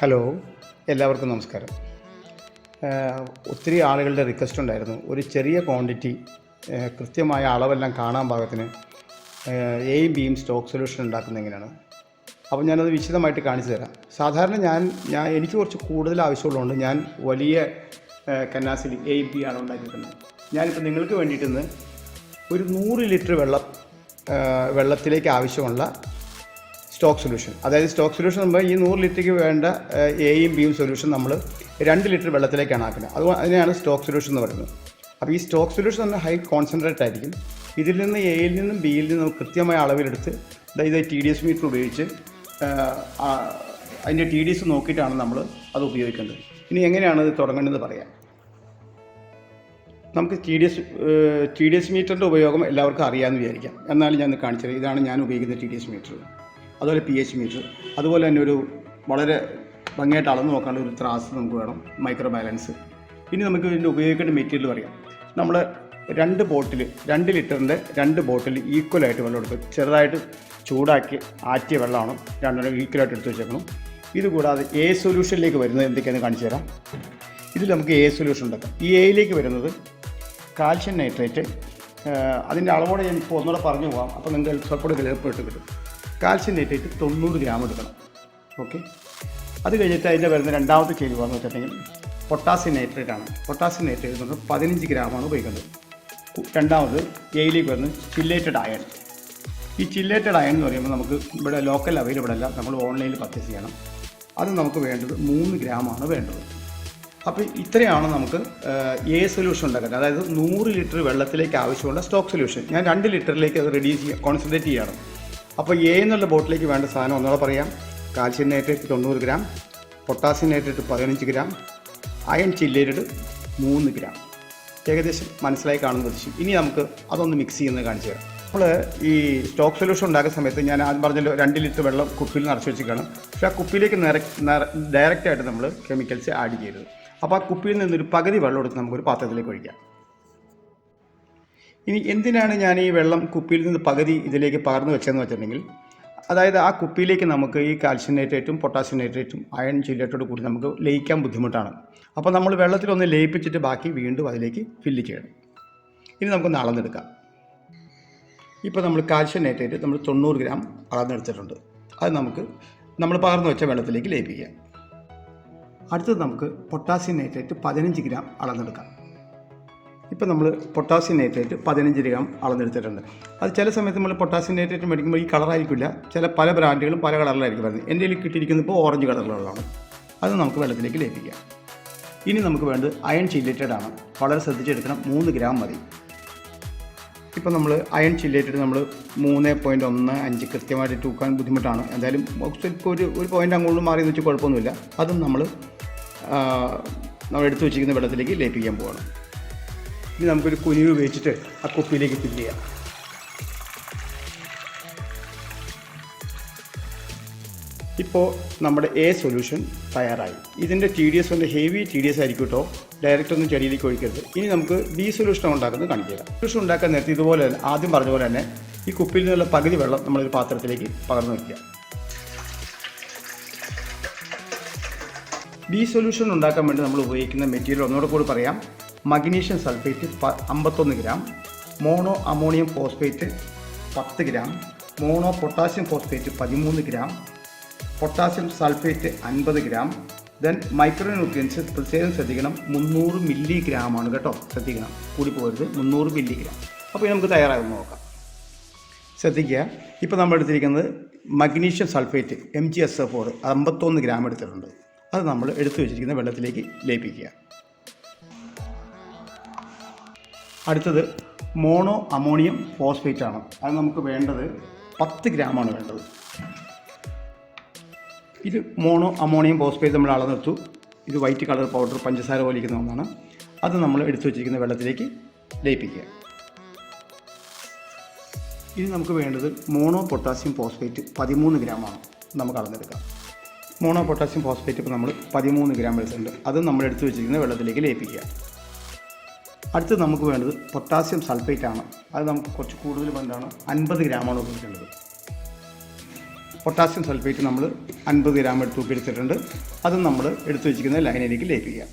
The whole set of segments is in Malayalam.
ഹലോ എല്ലാവർക്കും നമസ്കാരം. ഒത്തിരി ആളുകളുടെ റിക്വസ്റ്റ് ഉണ്ടായിരുന്നു. ഒരു ചെറിയ ക്വാണ്ടിറ്റി കൃത്യമായ അളവെല്ലാം കാണാൻ പാകത്തിന് എയും ബിയും സ്റ്റോക്ക് സൊല്യൂഷൻ ഉണ്ടാക്കുന്ന എങ്ങനെയാണ്? അപ്പോൾ ഞാനത് വിശദമായിട്ട് കാണിച്ചു തരാം. സാധാരണ ഞാൻ ഞാൻ എനിക്ക് കുറച്ച് കൂടുതൽ ആവശ്യമുള്ളതുകൊണ്ട് ഞാൻ വലിയ കന്നാസിൽ എ ബി ആണ് ഉണ്ടാക്കിയിട്ടുള്ളത് ഞാനിപ്പോൾ നിങ്ങൾക്ക് വേണ്ടിയിട്ടിന്ന് ഒരു നൂറ് ലിറ്റർ വെള്ളം വെള്ളത്തിലേക്ക് ആവശ്യമുള്ള സ്റ്റോക്ക് സൊല്യൂഷൻ. അതായത് സ്റ്റോക്ക് സൊല്യൂഷൻ നമ്മൾ ഈ നൂറ് ലിറ്ററിക്ക് വേണ്ട എയും ബിയും സൊല്യൂഷൻ നമ്മൾ രണ്ട് ലിറ്റർ വെള്ളത്തിലേക്കാണ് ആക്കുന്നത്. അത് അതിനെയാണ് സ്റ്റോക്ക് സൊല്യൂഷൻ എന്ന് പറയുന്നത്. അപ്പോൾ ഈ സ്റ്റോക്ക് സൊല്യൂഷൻ തന്നെ ഹൈ കോൺസെൻട്രേറ്റ് ആയിരിക്കും. ഇതിൽ നിന്ന് എയിൽ നിന്നും ബിയിൽ നിന്നും കൃത്യമായ അളവിലെടുത്ത് അതായത് ടി ഡി എസ് മീറ്റർ ഉപയോഗിച്ച് അതിന്റെ ടി ഡി എസ് നോക്കിയിട്ടാണ് നമ്മൾ അത് ഉപയോഗിക്കേണ്ടത്. ഇനി എങ്ങനെയാണ് ഇത് തുടങ്ങേണ്ടതെന്ന് പറയാം. നമുക്ക് T D S T D S മീറ്ററിന്റെ ഉപയോഗം എല്ലാവർക്കും അറിയാമെന്ന് വിചാരിക്കാം. എന്നാലും ഞാൻ കാണിച്ചത് ഇതാണ് ഞാൻ ഉപയോഗിക്കുന്ന ടി ഡി എസ് മീറ്റർ അതുപോലെ പി എച്ച് മീറ്റർ അതുപോലെ തന്നെ ഒരു വളരെ ഭംഗിയായിട്ട് അളന്ന് നോക്കാനുള്ള ഒരു ത്രാസ് നമുക്ക് വേണം മൈക്രോ ബാലൻസ് ഇനി നമുക്ക് ഇതിന്റെ ഉപയോഗിക്കേണ്ട മെറ്റീരിയൽ പറയാം. നമ്മൾ രണ്ട് ബോട്ടിൽ രണ്ട് ലിറ്ററിന്റെ രണ്ട് ബോട്ടിൽ ഈക്വലായിട്ട് വെള്ളം എടുക്കും ചെറുതായിട്ട് ചൂടാക്കി ആറ്റിയ വെള്ളമാണ് രണ്ടെണ്ണം ഈക്വലായിട്ട് എടുത്ത് വെച്ചേക്കണം. ഇതുകൂടാതെ എ സൊല്യൂഷനിലേക്ക് വരുന്നത് എന്തൊക്കെയാണെന്ന് കാണിച്ചു തരാം. ഇതിൽ നമുക്ക് എ സൊല്യൂഷൻ ഉണ്ടാക്കാം ഈ എയിലേക്ക് വരുന്നത് കാൽഷ്യം നൈട്രേറ്റ് അതിന്റെ അളവോടെ ഞാൻ ഇപ്പോൾ ഒന്നുകൂടെ പറഞ്ഞു പോകാം അപ്പോൾ നിങ്ങൾക്ക് സ്വല്പം എളുപ്പമായിട്ട് കിട്ടും. കാൽഷ്യം നൈട്രേറ്റ് തൊണ്ണൂറ് ഗ്രാം എടുക്കണം. ഓക്കെ? അത് കഴിഞ്ഞിട്ട് അതിന്റെ വരുന്ന രണ്ടാമത്തെ ചേരുവ എന്ന് വെച്ചിട്ടുണ്ടെങ്കിൽ പൊട്ടാസ്യം നൈട്രേറ്റ് ആണ്. പൊട്ടാസ്യം നൈട്രേറ്റ് എന്ന് പറഞ്ഞാൽ പതിനഞ്ച് ഗ്രാമാണ് ഉപയോഗിക്കുന്നത്. രണ്ടാമത് എയിലേക്ക് വരുന്നത് ചില്ലേറ്റഡ് അയൺ ഈ ചില്ലേറ്റഡ് അയൺ എന്ന് പറയുമ്പോൾ നമുക്ക് ഇവിടെ ലോക്കൽ അവൈലബിൾ അല്ല നമ്മൾ ഓൺലൈനിൽ പർച്ചേസ് ചെയ്യണം. അത് നമുക്ക് വേണ്ടത് മൂന്ന് ഗ്രാമാണ് വേണ്ടത്. അപ്പോൾ ഇത്രയാണ് നമുക്ക് എ സൊല്യൂഷൻ ഉണ്ടാക്കുന്നത്. അതായത് നൂറ് ലിറ്റർ വെള്ളത്തിലേക്ക് ആവശ്യമുള്ള സ്റ്റോക്ക് സൊല്യൂഷൻ ഞാൻ രണ്ട് ലിറ്ററിലേക്ക് അത് റെഡ്യൂസ് ചെയ്യുക കോൺസെൻട്രേറ്റ് ചെയ്യണം. അപ്പോൾ എ എന്നുള്ള ബോട്ടിലേക്ക് വേണ്ട സാധനം ഒന്നുകൂടെ പറയാം. കാൽഷ്യം നൈട്രേറ്റ് തൊണ്ണൂറ് ഗ്രാം പൊട്ടാസ്യം നൈട്രേറ്റ് പതിനഞ്ച് ഗ്രാം അയൺ ചില്ലേറ്റഡ് മൂന്ന് ഗ്രാം. ഏകദേശം മനസ്സിലായി കാണുന്ന ദൃശ്യം. ഇനി നമുക്ക് അതൊന്ന് മിക്സ് ചെയ്യുന്നത് കാണിച്ചു തരാം. നമ്മൾ ഈ സ്റ്റോക്ക് സൊല്യൂഷൻ ഉണ്ടാക്കുന്ന സമയത്ത് ഞാൻ ആദ്യം പറഞ്ഞല്ലോ രണ്ട് ലിറ്റർ വെള്ളം കുപ്പിയിൽ നിറച്ച് വെച്ചിരിക്കണം പക്ഷേ ആ കുപ്പിയിലേക്ക് നിറ ഡയറക്റ്റ് ആയിട്ട് നമ്മൾ കെമിക്കൽസ് ആഡ് ചെയ്യരുത്. അപ്പോൾ ആ കുപ്പിയിൽ നിന്നൊരു പകുതി വെള്ളം എടുത്ത് നമുക്കൊരു പാത്രത്തിലേക്ക് ഒഴിക്കാം. ഇനി എന്തിനാണ് ഞാൻ ഈ വെള്ളം കുപ്പിയിൽ നിന്ന് പകുതി ഇതിലേക്ക് പകർന്നു വെച്ചതെന്ന് വെച്ചിട്ടുണ്ടെങ്കിൽ അതായത് ആ കുപ്പിയിലേക്ക് നമുക്ക് ഈ കാൽഷ്യം നൈട്രേറ്റും പൊട്ടാസ്യം നൈട്രേറ്റും അയൺ ചില്ലേറ്റോട് കൂടി നമുക്ക് ലയിക്കാൻ ബുദ്ധിമുട്ടാണ്. അപ്പോൾ നമ്മൾ വെള്ളത്തിലൊന്ന് ലയിപ്പിച്ചിട്ട് ബാക്കി വീണ്ടും അതിലേക്ക് ഫില്ല് ചെയ്യണം. ഇനി നമുക്ക് അളന്നെടുക്കാം. ഇപ്പോൾ നമ്മൾ കാൽഷ്യം നൈട്രേറ്റ് നമ്മൾ തൊണ്ണൂറ് ഗ്രാം അളന്നെടുത്തിട്ടുണ്ട്. അത് നമുക്ക് നമ്മൾ പകർന്നു വെച്ച വെള്ളത്തിലേക്ക് ലയിപ്പിക്കാം അടുത്തത് നമുക്ക് പൊട്ടാസ്യം നൈട്രേറ്റ് പതിനഞ്ച് ഗ്രാം അളന്നെടുക്കാം. ഇപ്പോൾ നമ്മൾ പൊട്ടാസ്യം നൈട്രേറ്റ് പതിനഞ്ച് ഗ്രാം അളന്നെടുത്തിട്ടുണ്ട്. അത് ചില സമയത്ത് നമ്മൾ പൊട്ടാസ്യം നൈട്രേറ്റ് മേടിക്കുമ്പോൾ ഈ കളറായിരിക്കില്ല ചില പല ബ്രാൻഡുകളും പല കളറിലായിരിക്കും വരുന്നത്. എന്റെ കയ്യിൽ കിട്ടിയിരിക്കുന്നത് ഇപ്പോൾ ഓറഞ്ച് കളറിലുള്ളതാണ് അത് നമുക്ക് വെള്ളത്തിലേക്ക് ലയിപ്പിക്കാം. ഇനി നമുക്ക് വേണ്ടത് അയൺ ചില്ലേറ്റഡ് ആണ്. വളരെ ശ്രദ്ധിച്ചെടുക്കണം. മൂന്ന് ഗ്രാം മതി. ഇപ്പോൾ നമ്മൾ അയൺ ചില്ലേറ്റഡ് നമ്മൾ മൂന്ന് പോയിന്റ് ഒന്ന് അഞ്ച് കൃത്യമായിട്ട് തൂക്കാൻ ബുദ്ധിമുട്ടാണ്. എന്തായാലും ഇപ്പോൾ ഒരു ഒരു പോയിന്റ് അങ്ങോട്ട് മാറി എന്ന് വെച്ചാൽ കുഴപ്പമൊന്നുമില്ല. അതും നമ്മൾ നമ്മൾ എടുത്തു വെച്ചിരിക്കുന്ന വെള്ളത്തിലേക്ക് ലയിപ്പിക്കാൻ പോകണം ഇനി നമുക്കൊരു കുനിവ് ഉപയോഗിച്ചിട്ട് ആ കുപ്പിയിലേക്ക് ഫില്ല് ചെയ്യാം. ഇപ്പോൾ നമ്മുടെ എ സൊല്യൂഷൻ തയ്യാറായി. ഇതിന്റെ ടി ഡി എസ് ഒന്ന് ഹെവി ടി ഡി എസ് ആയിരിക്കും കേട്ടോ ഡയറക്റ്റ് ഒന്നും ചെടിയിലേക്ക് ഒഴിക്കരുത്. ഇനി നമുക്ക് ബി സൊല്യൂഷൻ ഉണ്ടാക്കുന്നത് കാണിക്കുക സൊല്യൂഷൻ ഉണ്ടാക്കാൻ നേരത്തെ ഇതുപോലെ തന്നെ ആദ്യം പറഞ്ഞ പോലെ തന്നെ ഈ കുപ്പിയിൽ നിന്നുള്ള പകുതി വെള്ളം നമ്മളൊരു പാത്രത്തിലേക്ക് പകർന്നു വയ്ക്കുക. ബി സൊല്യൂഷൻ ഉണ്ടാക്കാൻ വേണ്ടി നമ്മൾ ഉപയോഗിക്കുന്ന മെറ്റീരിയൽ ഒന്നുകൂടെ കൂടി പറയാം. മഗ്നീഷ്യം സൾഫേറ്റ് അമ്പത്തൊന്ന് ഗ്രാം മോണോ അമോണിയം ഫോസ്ഫേറ്റ് പത്ത് ഗ്രാം മോണോ പൊട്ടാസ്യം ഫോസ്ഫേറ്റ് പതിമൂന്ന് ഗ്രാം പൊട്ടാസ്യം സൾഫേറ്റ് അൻപത് ഗ്രാം ദെൻ മൈക്രോ ന്യൂട്രിയൻസ് പ്രത്യേകം ശ്രദ്ധിക്കണം. മുന്നൂറ് മില്ലി ഗ്രാമാണ് കേട്ടോ ശ്രദ്ധിക്കണം. കൂടി പോകരുത്. മുന്നൂറ് മില്ലി ഗ്രാം. അപ്പോൾ നമുക്ക് തയ്യാറാകുന്ന നോക്കാം. ശ്രദ്ധിക്കുക. ഇപ്പോൾ നമ്മൾ എടുത്തിരിക്കുന്നത് magnesium sulphate M G S F four അമ്പത്തൊന്ന് ഗ്രാം എടുത്തിട്ടുണ്ട്. അത് നമ്മൾ എടുത്തു വെച്ചിരിക്കുന്ന വെള്ളത്തിലേക്ക് ലയിപ്പിക്കുക. അടുത്തത് മോണോ അമോണിയം ഫോസ്ഫേറ്റ് ആണ്. അത് നമുക്ക് വേണ്ടത് പത്ത് ഗ്രാമാണ് വേണ്ടത്. ഇത് മോണോ അമോണിയം ഫോസ്ഫേറ്റ് നമ്മൾ അളന്നെടുത്തു ഇത് വൈറ്റ് കളർ പൗഡർ പഞ്ചസാര പോലിരിക്കുന്ന ഒന്നാണ്. അത് നമ്മൾ എടുത്തു വെച്ചിരിക്കുന്ന വെള്ളത്തിലേക്ക് ലയിപ്പിക്കുക. ഇനി നമുക്ക് വേണ്ടത് മോണോ പൊട്ടാസ്യം ഫോസ്ഫേറ്റ് പതിമൂന്ന് ഗ്രാമാണ് നമുക്ക് അളന്നെടുക്കാം. മോണോ പൊട്ടാസ്യം ഫോസ്ഫേറ്റ് ഇപ്പോൾ നമ്മൾ പതിമൂന്ന് ഗ്രാം എടുത്തിട്ടുണ്ട്. അത് നമ്മൾ എടുത്തു വെച്ചിരിക്കുന്ന വെള്ളത്തിലേക്ക് ലയിപ്പിക്കുക. അടുത്തത് നമുക്ക് വേണ്ടത് പൊട്ടാസ്യം സൾഫേറ്റ് ആണ്. അത് നമുക്ക് കുറച്ച് കൂടുതൽ വേണ്ടതാണ്. അൻപത് ഗ്രാമാണ് ഉപയോഗിക്കേണ്ടത്. പൊട്ടാസ്യം സൾഫേറ്റ് നമ്മൾ അൻപത് ഗ്രാം എടുത്ത് തൂക്കിയെടുത്തിട്ടുണ്ട് അതും നമ്മൾ എടുത്തു വെച്ചിരിക്കുന്ന ലൈനിലേക്ക് ലയിപ്പിക്കുക.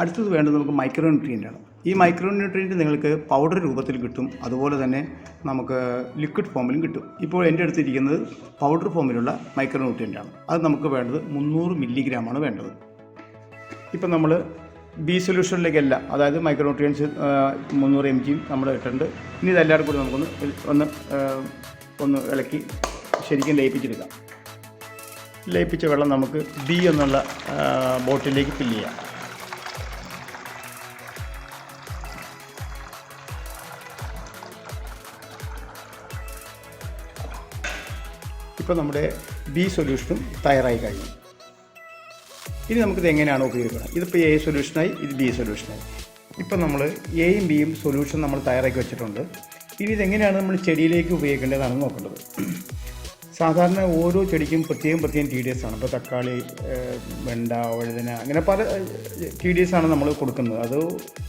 അടുത്തത് വേണ്ടത് നമുക്ക് മൈക്രോ ആണ്. ഈ മൈക്രോ ന്യൂട്രിയന്റ് നിങ്ങൾക്ക് പൗഡർ രൂപത്തിൽ കിട്ടും. അതുപോലെ തന്നെ നമുക്ക് ലിക്വിഡ് ഫോമിലും കിട്ടും. ഇപ്പോൾ എന്റെ അടുത്തിരിക്കുന്നത് പൗഡർ ഫോമിലുള്ള മൈക്രോ ആണ്. അത് നമുക്ക് വേണ്ടത് മുന്നൂറ് മില്ലിഗ്രാമാണ് വേണ്ടത്. ഇപ്പം നമ്മൾ ബി സൊല്യൂഷനിലേക്കല്ല അതായത് മൈക്രോന്യൂട്രിയൻസ് മുന്നൂറ് എം ജിയും നമ്മൾ ഇട്ടിട്ടുണ്ട്. ഇനി ഇതെല്ലാവരും കൂടി നമുക്കൊന്ന് ഒന്ന് ഒന്ന് ഇളക്കി ശരിക്കും ലയിപ്പിച്ചെടുക്കാം. ലയിപ്പിച്ച വെള്ളം നമുക്ക് ബി എന്നുള്ള ബോട്ടിലേക്ക് ഫില്ല് ചെയ്യാം. ഇപ്പോൾ നമ്മുടെ ബി സൊല്യൂഷനും തയ്യാറായി കഴിഞ്ഞു. ഇനി നമുക്കിത് എങ്ങനെയാണ് ഉപയോഗിക്കുന്നത്? ഇതിപ്പോൾ എ സൊല്യൂഷനായി ഇത് ബി സൊല്യൂഷനായി ഇപ്പം നമ്മൾ എയും ബിയും സൊല്യൂഷൻ നമ്മൾ തയ്യാറാക്കി വെച്ചിട്ടുണ്ട്. ഇനി ഇതെങ്ങനെയാണ് നമ്മൾ ചെടിയിലേക്ക് ഉപയോഗിക്കേണ്ടതാണ് നോക്കേണ്ടത്. സാധാരണ ഓരോ ചെടിക്കും പ്രത്യേകം പ്രത്യേകം ടി ഡി എസ് ആണ്. ഇപ്പോൾ തക്കാളി വെണ്ട വഴുതന അങ്ങനെ പല ടി ഡി എസ് ആണ് നമ്മൾ കൊടുക്കുന്നത്. അത്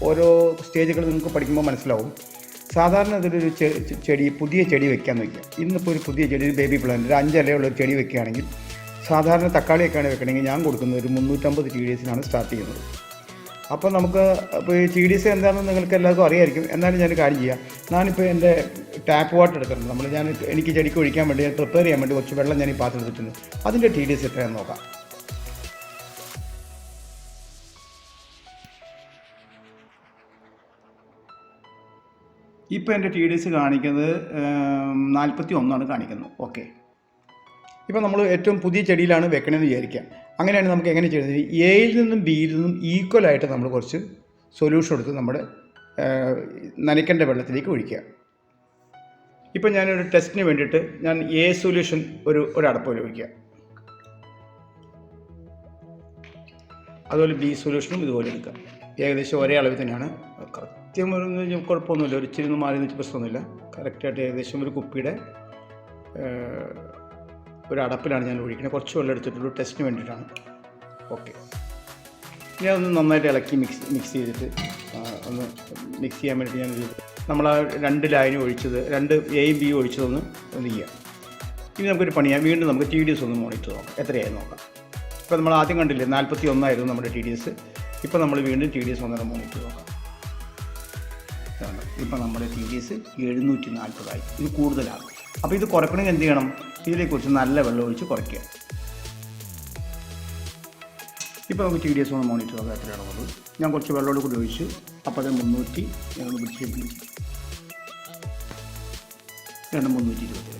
ഓരോ സ്റ്റേജുകൾ നിങ്ങൾക്ക് പഠിക്കുമ്പോൾ മനസ്സിലാവും. സാധാരണ ഇതിലൊരു ചെടി പുതിയ ചെടി വെക്കാൻ വയ്ക്കുക ഇന്നിപ്പോൾ ഒരു പുതിയ ചെടി ഒരു ബേബി പ്ലാന്റ് ഒരു അഞ്ചിലയുള്ള ചെടി വെക്കുകയാണെങ്കിൽ സാധാരണ തക്കാളിയൊക്കെയാണ് വെക്കണമെങ്കിൽ ഞാൻ കൊടുക്കുന്നത് ഒരു മുന്നൂറ്റമ്പത് ടി ഡി എസിനാണ് സ്റ്റാർട്ട് ചെയ്യുന്നത്. അപ്പോൾ നമുക്ക് ഇപ്പോൾ ഈ ടി ഡി എസ് എന്താണെന്ന് നിങ്ങൾക്ക് എല്ലാവർക്കും അറിയായിരിക്കും. എന്നാലും ഞാൻ കാര്യം ചെയ്യാം. ഞാനിപ്പോൾ എന്റെ ടാപ്പ് വാട്ടർ എടുക്കുന്നുണ്ട് നമ്മൾ ഞാൻ എനിക്ക് ചെടിക്ക് ഒഴിക്കാൻ വേണ്ടി പ്രിപ്പയർ ചെയ്യാൻ വേണ്ടി കുറച്ച് വെള്ളം ഞാൻ ഈ പാത്രം എടുത്തിട്ടുണ്ട് അതിന്റെ ടി ഡി എസ് എത്രയാണെന്ന് നോക്കാം. ഇപ്പോൾ എന്റെ ടി ഡി എസ് കാണിക്കുന്നത് നാൽപ്പത്തി ഒന്നാണ് കാണിക്കുന്നത്. ഓക്കെ. ഇപ്പോൾ നമ്മൾ ഏറ്റവും പുതിയ ചെടിയിലാണ് വെക്കണമെന്ന് വിചാരിക്കുക അങ്ങനെയാണ് നമുക്ക് എങ്ങനെ ചെയ്യുന്നത്? എയിൽ നിന്നും ബിയിൽ നിന്നും ഈക്വലായിട്ട് നമ്മൾ കുറച്ച് സൊല്യൂഷൻ എടുത്ത് നമ്മുടെ നനയ്ക്കേണ്ട വെള്ളത്തിലേക്ക് ഒഴിക്കുക. ഇപ്പോൾ ഞാനൊരു ടെസ്റ്റിന് വേണ്ടിയിട്ട് ഞാൻ എ സൊല്യൂഷൻ ഒരു ഒരു അടപ്പ് ഒഴിക്കുക. അതുപോലെ ബി സൊല്യൂഷനും ഇതുപോലെ എടുക്കാം ഏകദേശം ഒരേ അളവിൽ തന്നെയാണ്. കൃത്യം ഒരു കുഴപ്പമൊന്നുമില്ല. ഒരു ഇച്ചിരി മാറി വെച്ച് പ്രശ്നമൊന്നുമില്ല. കറക്റ്റായിട്ട് ഏകദേശം ഒരു കുപ്പിയുടെ ഒരു അടപ്പിലാണ് ഞാൻ ഒഴിക്കുന്നത് കുറച്ച് വെള്ളം എടുത്തിട്ടുള്ളൂ. ടെസ്റ്റിന് വേണ്ടിയിട്ടാണ്. ഓക്കെ ഇനി അതൊന്ന് നന്നായിട്ട് ഇളക്കി മിക്സ് മിക്സ് ചെയ്തിട്ട് ഒന്ന് മിക്സ് ചെയ്യാൻ വേണ്ടി ഞാൻ നമ്മൾ ആ രണ്ട് ലൈനും ഒഴിച്ചത് രണ്ട് എയും ബിയും ഒഴിച്ചതൊന്ന് ഒന്ന് ചെയ്യാം. ഇനി നമുക്കൊരു പണിയാം വീണ്ടും നമുക്ക് ടി ഡി എസ് ഒന്ന് മോണിറ്റർ നോക്കാം. എത്രയായി നോക്കാം. ഇപ്പോൾ നമ്മൾ ആദ്യം കണ്ടില്ലേ നാൽപ്പത്തി ഒന്നായിരുന്നു നമ്മുടെ ടി ഡി എസ് ഇപ്പോൾ നമ്മൾ വീണ്ടും ടി ഡി എസ് ഒന്നര മോണിറ്റർ നോക്കാം. ഇപ്പോൾ നമ്മുടെ ടി ഡി എസ് എഴുന്നൂറ്റി നാൽപ്പതായി ഇത് കൂടുതലാണ്. അപ്പോൾ ഇത് കുറയ്ക്കണമെങ്കിൽ എന്ത് ചെയ്യണം? ഇതിലേക്ക് കുറച്ച് നല്ല വെള്ളം ഒഴിച്ച് കുറയ്ക്കുക. ഇപ്പോൾ നമുക്ക് ടി ഡി എസ് ഒന്ന് മോണിറ്റർ നോക്കാം എത്രയാണുള്ളത് ഞാൻ കുറച്ച് വെള്ളമോട് കൂടി ഒഴിച്ച് അപ്പോൾ അത് മുന്നൂറ്റി ഞങ്ങൾ പിടിച്ച് രണ്ട് മുന്നൂറ്റി ഇരുപത്തി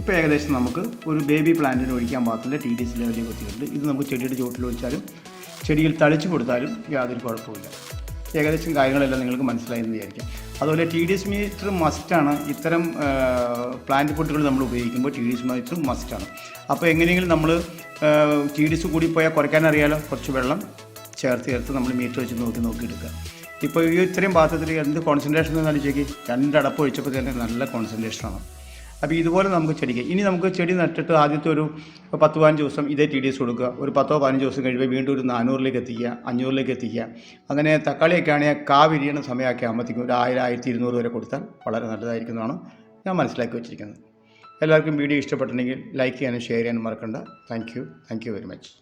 ഇപ്പോൾ ഏകദേശം നമുക്ക് ഒരു ബേബി പ്ലാന്റിന് ഒഴിക്കാൻ പാകത്തില്ല ടി ഡി എസ് ലെവലിൽ എത്തിയിട്ടുണ്ട് ഇത് നമുക്ക് ചെടിയുടെ ചുവട്ടിൽ ഒഴിച്ചാലും ചെടിയിൽ തളിച്ചു കൊടുത്താലും യാതൊരു കുഴപ്പമില്ല ഏകദേശം കാര്യങ്ങളെല്ലാം നിങ്ങൾക്ക് മനസ്സിലായി മനസ്സിലായെന്ന് വിചാരിക്കാം. അതുപോലെ ടി ഡി എസ് മീറ്റർ മസ്റ്റാണ് ഇത്തരം പ്ലാന്റ് ഫുഡുകൾ നമ്മൾ ഉപയോഗിക്കുമ്പോൾ ടി ഡി എസ് മീറ്റർ മസ്റ്റാണ് അപ്പോൾ എങ്ങനെയെങ്കിലും നമ്മൾ ടി ഡി എസ് കൂടി പോയാൽ കുറയ്ക്കാൻ അറിയാലോ? കുറച്ച് വെള്ളം ചേർത്ത് ചേർത്ത് നമ്മൾ മീറ്റർ വെച്ച് നോക്കി നോക്കി എടുക്കുക ഇപ്പോൾ ഈ ഇത്രയും പാത്രത്തിൽ എന്ത് കോൺസെൻട്രേഷൻ എന്ന് ആലോചിച്ചേക്ക് രണ്ടടപ്പ് ഒഴിച്ചപ്പോൾ തന്നെ നല്ല കോൺസെൻട്രേഷനാണ് അപ്പോൾ ഇതുപോലെ നമുക്ക് ചെടിക്ക് ഇനി നമുക്ക് ചെടി നട്ടിട്ട് ആദ്യത്തെ ഒരു പത്ത് പതിനഞ്ച് ദിവസം ഇതേ ടി ഡി എസ് കൊടുക്കുക. ഒരു പത്തോ പതിനഞ്ച് ദിവസം കഴിയുമ്പോൾ വീണ്ടും ഒരു നാനൂറിലേക്ക് എത്തിക്കുക അഞ്ഞൂറിലേക്ക് എത്തിക്കുക. അങ്ങനെ തക്കാളിയൊക്കെ ആണെങ്കിൽ കാ വിരിയണ സമയമൊക്കെ ആകുമ്പോഴത്തേക്കും ഒരു ആയിരം ആയിരത്തി ഇരുന്നൂറ് വരെ കൊടുത്താൽ വളരെ നല്ലതായിരിക്കുന്നതാണ് ഞാൻ മനസ്സിലാക്കി വെച്ചിരിക്കുന്നത്. എല്ലാവർക്കും വീഡിയോ ഇഷ്ടപ്പെട്ടിട്ടുണ്ടെങ്കിൽ ലൈക്ക് ചെയ്യാനും ഷെയർ ചെയ്യാനും മറക്കണ്ട. Thank you thank you very much